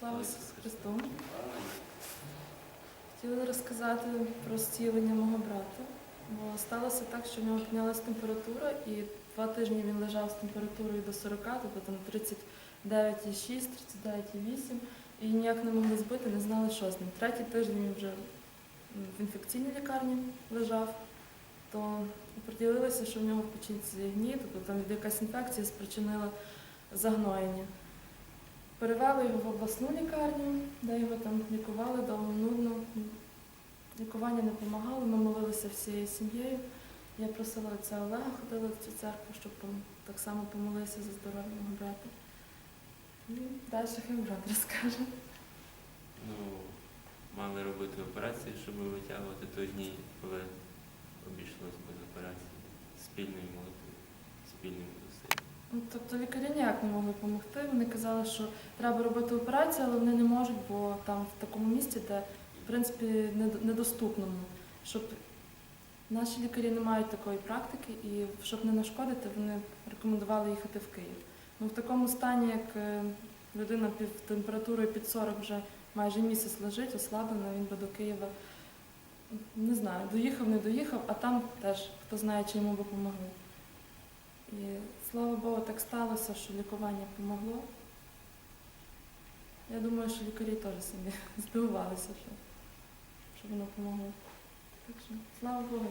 Слава Ісусу Христу! Хотіла розказати про зцілення мого брата. Бо сталося так, що в нього піднялася температура, і два тижні він лежав з температурою до 40, тобто там 39,6, 39,8, і ніяк не могли збити, не знали, що з ним. Третій тиждень він вже в інфекційній лікарні лежав, то приділилося, що в нього в печінці гній, тобто там якась інфекція спричинила загноєння. Перевели його в обласну лікарню, де його там лікували довго нудно. Лікування не допомагало, ми молилися всією сім'єю. Я просила отця Олега, ходила в цю церкву, щоб так само помолитися за здоров'я мого брата. Далі хай брат розкаже. Ну, мали робити операцію, щоб витягувати той гній, але обійшлось без операції. Спільною молитвою, спільним Тобто лікарі ніяк не могли допомогти. Вони казали, що треба робити операцію, але вони не можуть, бо там в такому місці, де в принципі нед- недоступному. Щоб наші лікарі не мають такої практики, і щоб не нашкодити, вони рекомендували їхати в Київ. Ну в такому стані, як е, людина під температурою під 40 вже майже місяць лежить, ослаблена, він би до Києва. Не знаю, доїхав, не доїхав, а там теж хто знає, чи йому би допомогли. І слава Богу, так сталося, що лікування допомогло. Я думаю, що лікарі теж самі здивувалися, що, що воно допомогло. Так що, слава Богу.